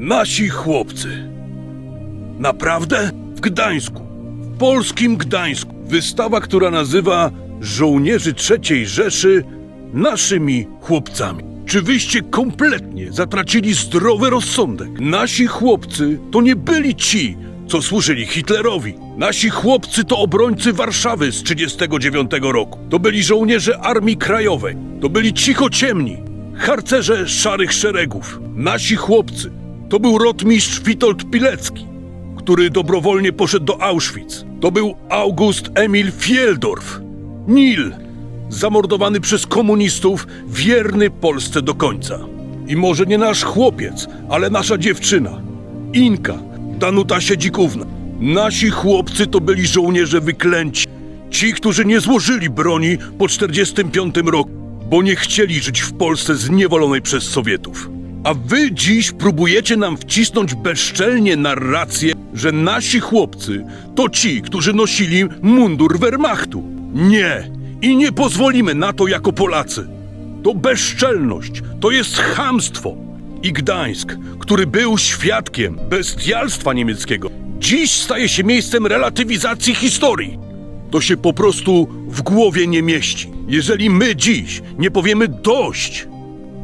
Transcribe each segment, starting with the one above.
Nasi chłopcy. Naprawdę? W Gdańsku. W polskim Gdańsku. Wystawa, która nazywa żołnierzy III Rzeszy naszymi chłopcami. Czy wyście kompletnie zatracili zdrowy rozsądek? Nasi chłopcy to nie byli ci, co służyli Hitlerowi. Nasi chłopcy to obrońcy Warszawy z 1939 roku. To byli żołnierze Armii Krajowej. To byli cichociemni, harcerze szarych szeregów. Nasi chłopcy to był rotmistrz Witold Pilecki, który dobrowolnie poszedł do Auschwitz. To był August Emil Fieldorf, Nil, zamordowany przez komunistów, wierny Polsce do końca. I może nie nasz chłopiec, ale nasza dziewczyna, Inka, Danuta Siedzikówna. Nasi chłopcy to byli żołnierze wyklęci. Ci, którzy nie złożyli broni po 45 roku, bo nie chcieli żyć w Polsce zniewolonej przez Sowietów. A wy dziś próbujecie nam wcisnąć bezczelnie narrację, że nasi chłopcy to ci, którzy nosili mundur Wehrmachtu. Nie! I nie pozwolimy na to jako Polacy. To bezczelność, to jest chamstwo. I Gdańsk, który był świadkiem bestialstwa niemieckiego, dziś staje się miejscem relatywizacji historii. To się po prostu w głowie nie mieści. Jeżeli my dziś nie powiemy dość,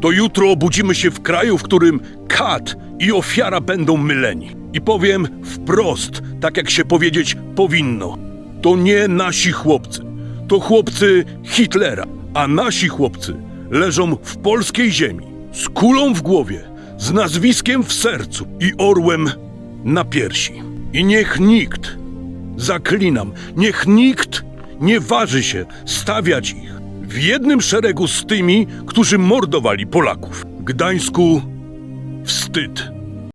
to jutro obudzimy się w kraju, w którym kat i ofiara będą myleni. I powiem wprost, tak jak się powiedzieć powinno. To nie nasi chłopcy, to chłopcy Hitlera, a nasi chłopcy leżą w polskiej ziemi, z kulą w głowie, z nazwiskiem w sercu i orłem na piersi. I niech nikt, zaklinam, niech nikt nie waży się stawiać ich w jednym szeregu z tymi, którzy mordowali Polaków. Gdańsku wstyd.